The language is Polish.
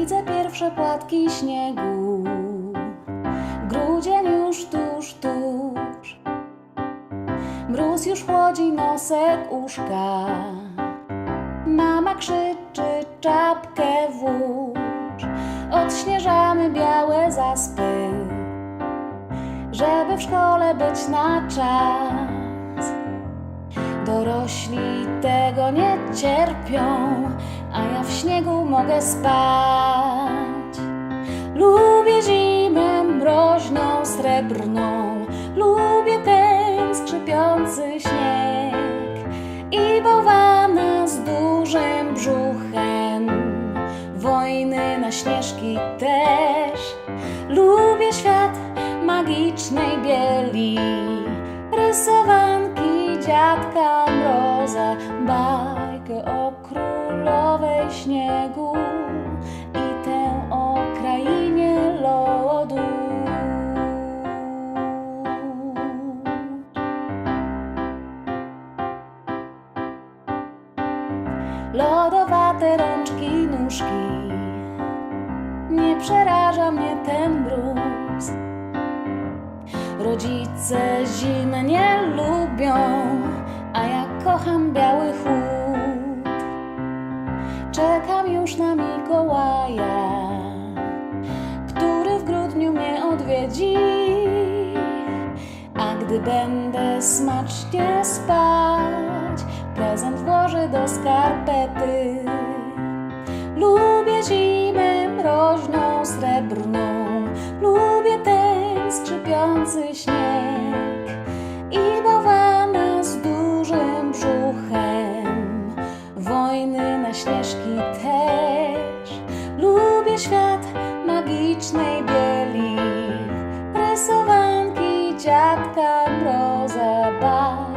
Widzę pierwsze płatki śniegu. Grudzień już tuż, tuż. Mróz już chłodzi nosek uszka. Mama krzyczy, czapkę włóż. Odśnieżamy białe zaspy, żeby w szkole być na czas. Dorośli tego nie cierpią, a ja w śniegu mogę spać. Lubię zimę mroźną, srebrną, lubię ten skrzypiący śnieg i bałwana z dużym brzuchem. Wojny na śnieżki też. Lubię świat magicznej bieli, rysowanki dziadka mroza, bajkę o śniegu i tę o krainie lodu. Lodowate rączki, nóżki, nie przeraża mnie ten mróz. Rodzice zimy nie lubią, a ja kocham biały chłód. Gdy będę smacznie spać, prezent włożę do skarpety. Lubię zimę mroźną, srebrną, lubię ten skrzypiący śnieg i bałwana z dużym brzuchem. Wojny na śnieżki też. Mroza,